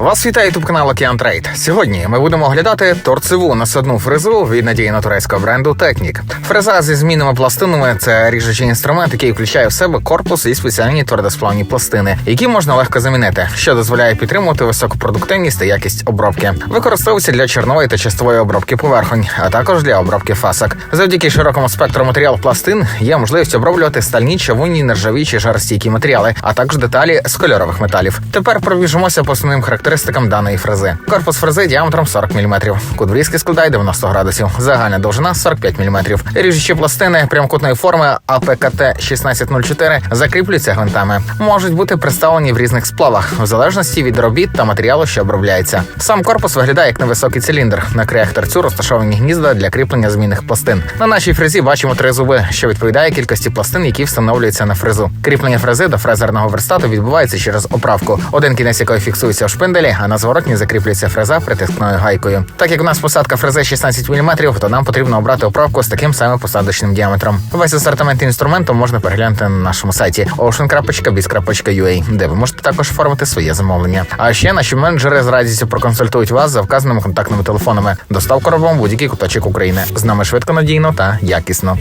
Вас вітає ютуб канал Океан Трейд. Сьогодні ми будемо оглядати торцеву насадну фрезу від надійно турецького бренду Технік. Фреза зі змінними пластинами це ріжучий інструмент, який включає в себе корпус і спеціальні твердосплавні пластини, які можна легко замінити, що дозволяє підтримувати високу продуктивність та якість обробки. Використовується для чорнової та чистової обробки поверхонь, а також для обробки фасок. Завдяки широкому спектру матеріал пластин є можливість оброблювати стальні, чавунні, нержаві чи жаростійкі матеріали, а також деталі з кольорових металів. Тепер пробіжимося по основним характеристикам даної фрези. Корпус фрези діаметром 40 мм. Кут врізки складає 90 градусів. Загальна довжина 45 мм. Ріжучі пластини прямокутної форми АПКТ 1604 закріплюються гвинтами. Можуть бути представлені в різних сплавах, в залежності від робіт та матеріалу, що обробляється. Сам корпус виглядає як невисокий циліндр. На краях торцю розташовані гнізда для кріплення змінних пластин. На нашій фрезі бачимо три зуби, що відповідає кількості пластин, які встановлюються на фрезу. Кріплення фрези до фрезерного верстату відбувається через оправку, один кінець якої фіксується в шпинделі, а на зворотній закріплюється фреза притискною гайкою. Так як у нас посадка фрези 16 мм, то нам потрібно обрати оправку з таким самим посадочним діаметром. Весь асортимент інструменту можна переглянути на нашому сайті ocean.biz.ua, де ви можете також оформити своє замовлення. А ще наші менеджери з радістю проконсультують вас за вказаними контактними телефонами. Доставку робимо будь-який куточок України. З нами швидко, надійно та якісно.